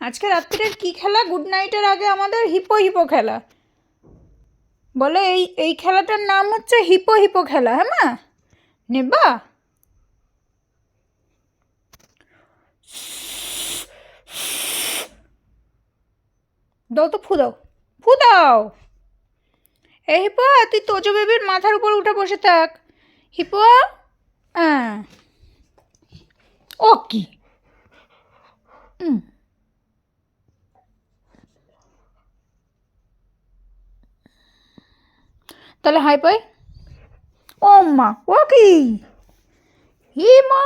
আজকে রাত্রির কি খেলা? গুড নাইটের আগে আমাদের হিপো হিপো খেলা। বলে, এই এই খেলাটার নাম হচ্ছে হিপো হিপো খেলা হ্যাঁ মা? নেবা? দাও তো, ফু দাও। ফু দাও। এ হিপো তুই তোজো বেবির মাথার উপর উঠে বসে থাক। হিপো হ্যাঁ ও কি? হুম তাহলে হাই পাই। ও মা ও কি? হি মা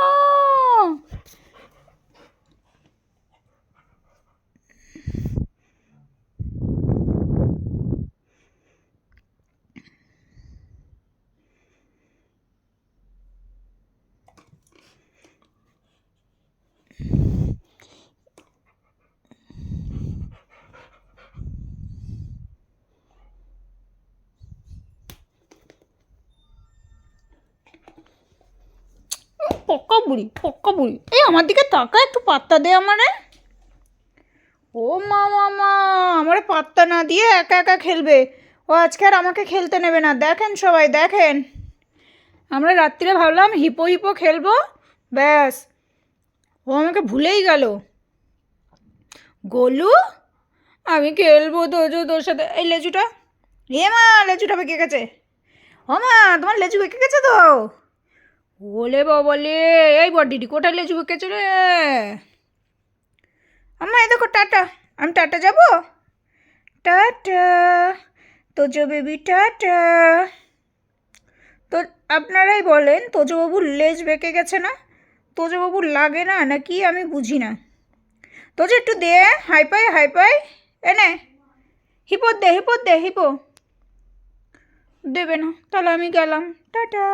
পক্কা বুড়ি, পক্কা বুড়ি। এই আমার দিকে তাকা একটু পাত্তা দে আমারে। ও মা মামা আমার পাত্তা না দিয়ে একা একা খেলবে। ও আজকে আর আমাকে খেলতে নেবে না। দেখেন সবাই, দেখেন। আমরা রাত্রিরে ভাবলাম হিপো হিপো খেলব। ব্যাস। ও আমাকে ভুলেই গেল। গোলু, আমি খেলব তো যে তোর সাথে। এই লেচুটা এ মা লেচুটা বেঁকে গেছে। ও মা, তোমার লেচু বেঁকে গেছে তো? ওলে বলে এই বডিটি কোথায় লেজু বেঁকেছে রে আম্মা, এই দেখো, টাটা। আমি টাটা যাব? টাটা। Tojo baby, tata. তো, আপনারাই বলেন তোজোবাবুর লেজ বেঁকে গেছে না? তোজোবাবুর লাগে না নাকি আমি বুঝি না। তোজো, একটু দে, হাই পাই হাই পাই এনে হিপো দে হিপো দে, হিপো। দেবে না, তাহলে আমি গেলাম। টাটা।